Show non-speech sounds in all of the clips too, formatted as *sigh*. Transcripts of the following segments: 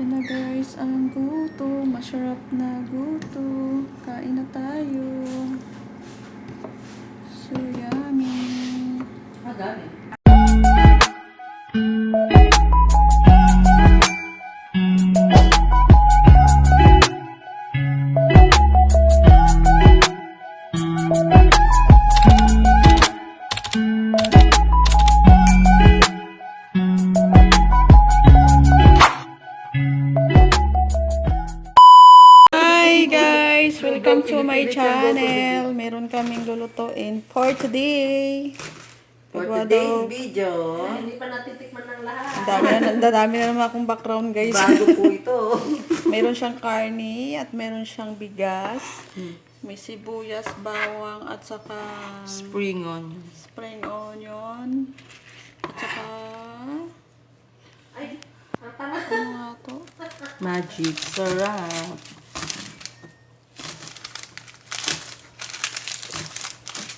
Ito na guys, ang guto. Masarap na guto. Kain na tayo. So yummy. Ah, dami. My channel. Meron kaming lulutuin for today. For today's video, Hindi pa natitikman ng lahat. Ang dami na, ang dami na naman akong background guys. bago po *laughs* ito. meron siyang karne at meron siyang bigas. May sibuyas, bawang at saka Spring onion. spring onion. At saka Ay, ang ano to? Magic sarap.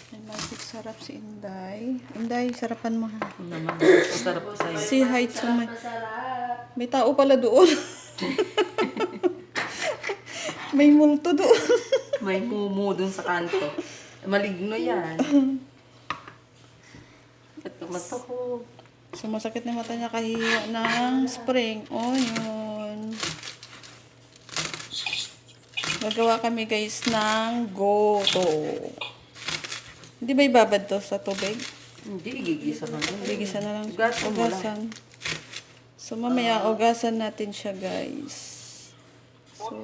May magic sarap si Inday. Inday, sarapan mo ha. Naman, sarap sa'yo. To my... Masarap. May tao pala doon. *laughs* May multo doon. May mumu dun sa kanto. Maligno yan. At mata ko. Sumasakit na mata niya kahiya ng spring onion. Gagawa kami guys ng goto. Hindi ba ibabad to sa tubig? Hindi, igigisa na. Bigisa na lang. Ugasan lang. Ugasan. So mamaya ugasan natin siya guys. So,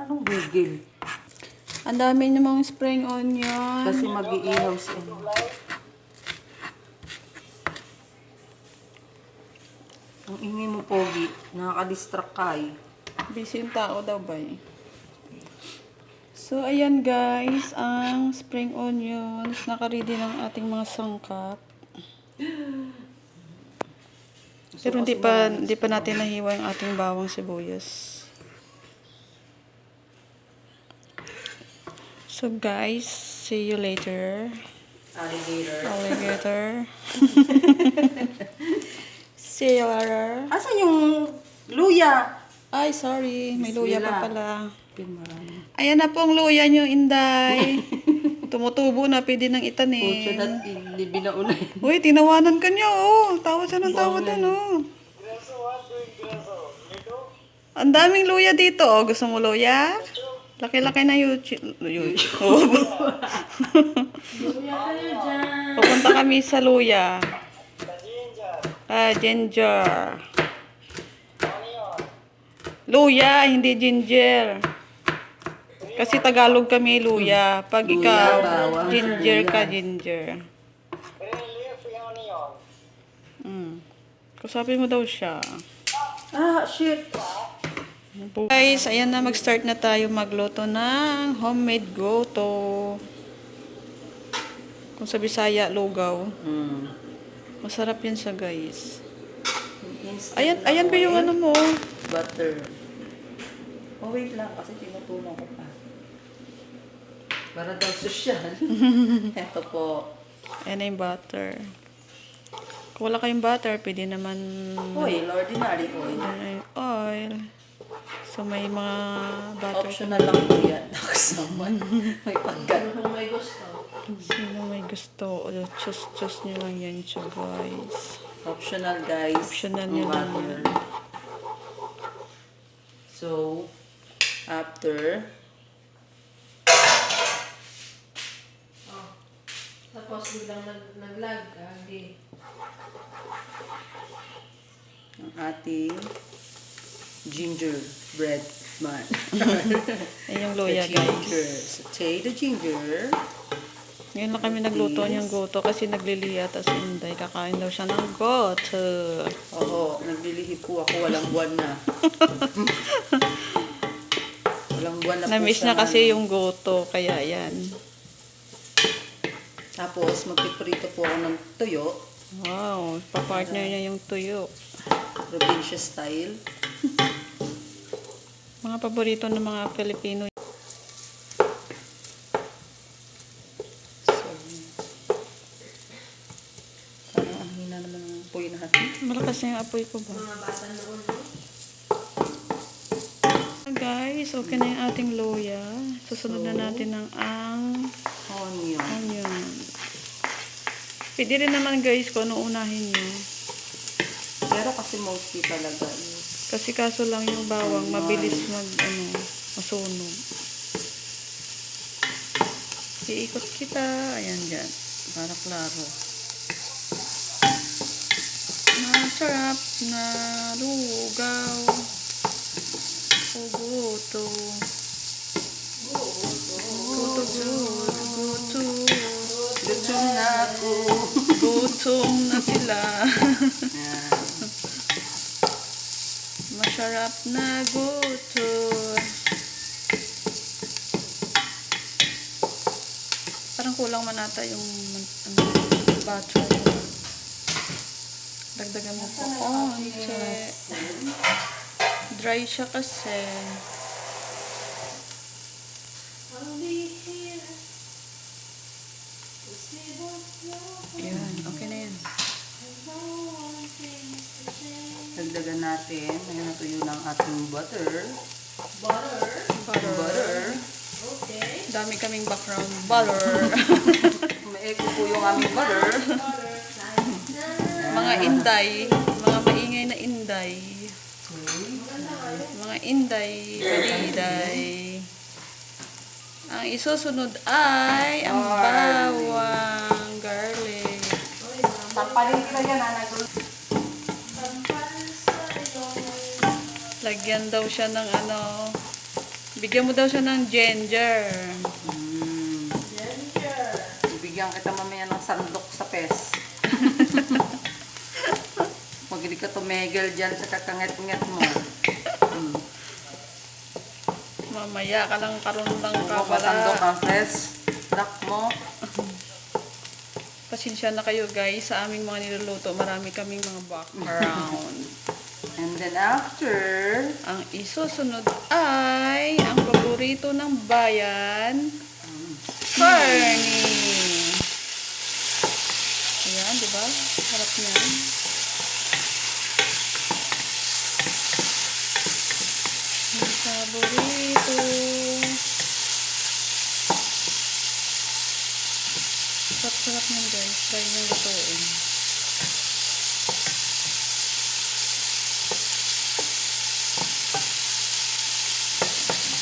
Anong gigil? ang dami namang spring onion. Kasi mag-iihaw siya. Ang ingay mo, Pogi. Nakaka-distract ka eh. Busy yung tao daw ba eh. So, ayan guys, ang spring onions. Nakaready ng ating mga sangkap. Pero hindi pa, hindi pa natin nahiwa yung ating bawang sibuyas. So guys, see you later. Alligator. Alligator. *laughs* *laughs* see you later. Asan yung luya? Ay, sorry. May luya pa pala. Ayan na po ang luya nyo, Inday. Tumutubo na, pwede nang Pucho itanim. na libi na unay. Uy, tinawanan ka niya, oh. Tawa siya ng tawa din, oh. Ang daming luya dito, oh. Gusto mo luya? Laki-laki na YouTube. YouTube. Pupunta kami sa luya. Ah, ginger. Luya, hindi ginger. Kasi Tagalog kami luya. Pag Luya, ikaw, bawang, ginger ka, luya. ginger. Mm. Kusapin mo daw siya. Ah, shit. Guys, ayan na mag-start na tayo magluto ng homemade goto. Kung sa Bisaya, lugaw. Hmm. Masarap yan siya, guys. Ayan, ayan ba yung ano mo? Butter. Oh, wait lang. Kasi tinutulong ko pa. Para daw sosyal. *laughs* Ito po. Ayan na yung butter. Kung wala kayong butter, pwede naman Oil, ordinary oil. Ayan, oil. So, may mga butter. Optional lang po yan. *laughs* Nakasaman. May pagkat. Kung may gusto. Sino may gusto, o choose-choose nyo lang yan siya, guys. Optional, guys. Optional nyo lang yan. So, after, Oh. Tapos biglang nag naglag. Ah, di. ang ating ginger bread man. *laughs* Ayan yung the luya, ginger. guys. Saute the ginger. Ngayon lang kami nagluto niyang goto kasi nagliliya tas Inday. Kakain daw siya ng goto. Oo, naglilihi po ako. Walang buwan na. *laughs* walang buwan na po Na-miss na kasi yung goto. Kaya yan. Tapos, magpiprito po ako ng tuyo. Wow, papartner niya yung tuyo. Provincia style. *laughs* Mga paborito ng mga Pilipino. So, parang ang hina naman ng puyo natin. Malakas na yung apoy ko ba? Mga bata noon. Guys, okay na yung ating loya. Susunod na natin ng ang Onion. onion. Pwede rin naman guys kung ano unahin nyo. Pero kasi mostly talaga is Kasi kaso lang yung bawang, mabilis mag, ano, masunog. Iikot kita. Ayan dyan. Para klaro. Masarap na lugaw. Uguto. Guto, guto, Gutom na ako. Gutom na sila. Masarap na guto. Parang kulang man ata yung ano, butter. Dagdagan mo po konti. Dry siya kasi. Ayan, okay na yan. Dagdagan natin. Ngayon natuyo ng ating butter. Butter. Butter. Butter. Okay. Dami kaming background. Butter. *laughs* May-echo po yung aming butter. Butter. Mga inday. Mga maingay na inday. Mga inday, paliday. Ang isusunod ay ang bawang garlic. Tampalin kita yan, anak. Lagyan daw siya ng ano, bigyan mo daw siya ng ginger. Mm. Ginger. Bibigyan kita mamaya ng sandok sa pes. *laughs* Hindi ka tumigil dyan sa kakanget-nget mo. Mamaya ka lang karundang ka Kung masandok pala. ang pes, lock mo. *laughs* Pasensya na kayo guys sa aming mga niluluto. Marami kaming mga background. *laughs* And then after, ang isusunod ay ang paborito ng bayan, Carney. Ayan, di ba? Harap niya. Ang paborito. Sarap-sarap niyan guys. Try niyong lutuin.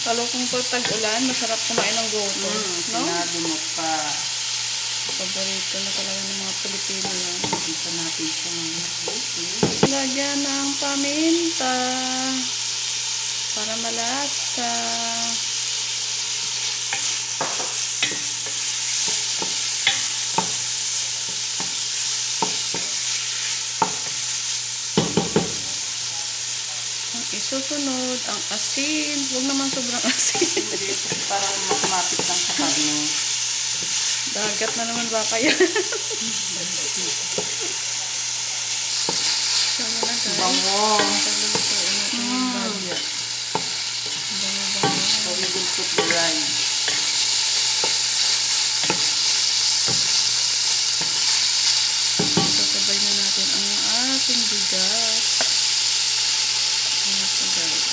Lalo kung pag tag-ulan, masarap kumain ng goto. mm, no? sinabi mo pa. Paborito na talaga ng mga Pilipino yan. Dito natin siya mga okay. Lagyan ng paminta para malasa. Ang isusunod, ang asin. Huwag naman sobrang *laughs* asin. Hindi, parang makumapit lang sa karne. Dagat na naman ba kaya? *laughs* Guys. Bango. Paglulutuin natin yung bagya. Bango-bango. So we will put the rice. Sasabay na natin ang ating bigas. Ayan siya guys.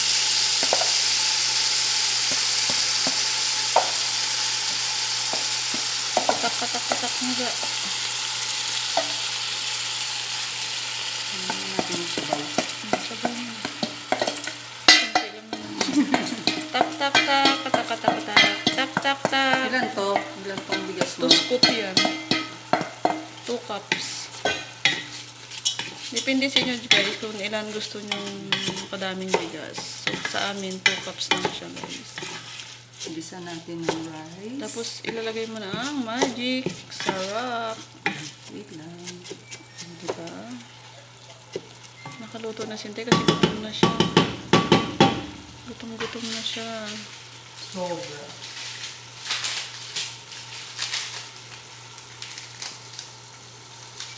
Katak-katak-katak nga. Ano 2 cups. Depende sa inyo guys kung ilan gusto nyo kadaming bigas. So, sa amin, 2 cups lang siya guys. Gisa natin ng rice. Tapos, ilalagay mo na ang magic. Sarap. Wait lang. Diba? Nakaluto na sinte kasi gutom na siya. Gutom-gutom na siya. Sobra.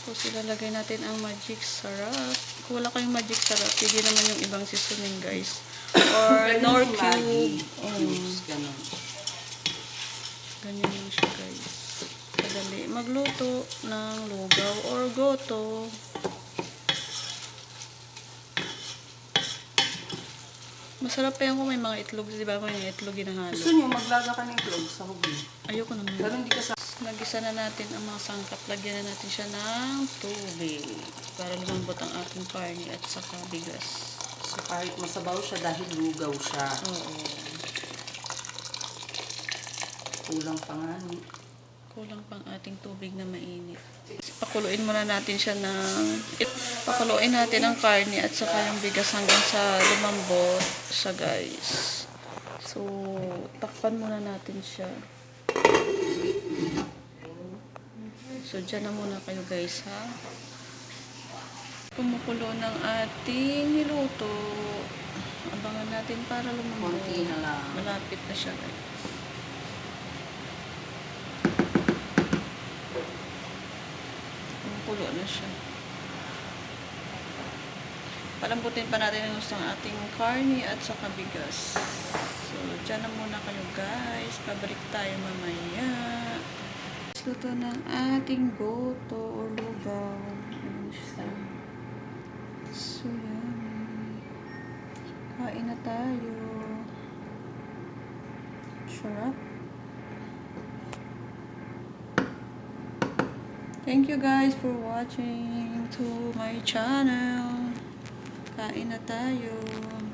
Tapos ilalagay natin ang magic sarap. Kung wala kayong magic sarap, pwede naman yung ibang seasoning guys. Or nor cube. Oh, cubes, ganun. ganyan lang siya guys. Kadali magluto ng lugaw or goto. Masarap pa yan kung may mga itlog. Di ba may itlog ginahalo? Gusto niyo maglaga ka ng itlog sa hubi. Ayoko naman. Pero hindi ka sa... Nagisa na natin ang mga sangkap. Lagyan na natin siya ng tubig. Para lumambot ang ating karne at saka bigas. So kahit masabaw siya dahil lugaw siya. Oo. Kulang pa nga ni. Kulang pang ating tubig na mainit. Pakuluin muna natin siya ng... Pakuluin natin ang karne at saka yung bigas hanggang sa lumambot siya guys. So, takpan muna natin siya. So, dyan na muna kayo guys ha. Kumukulo ng ating niluto. Abangan natin para lumambot. Konti na lang. Malapit na siya guys. Kumukulo na siya. Palambutin pa natin ang gusto ng ating karne at saka bigas. So, dyan na muna kayo guys. Pabalik tayo mamaya. Luto ng ating goto or lugaw. Ayan siya. So, yan. Kain na tayo. Sarap. Thank you guys for watching to my channel. Kain na tayo.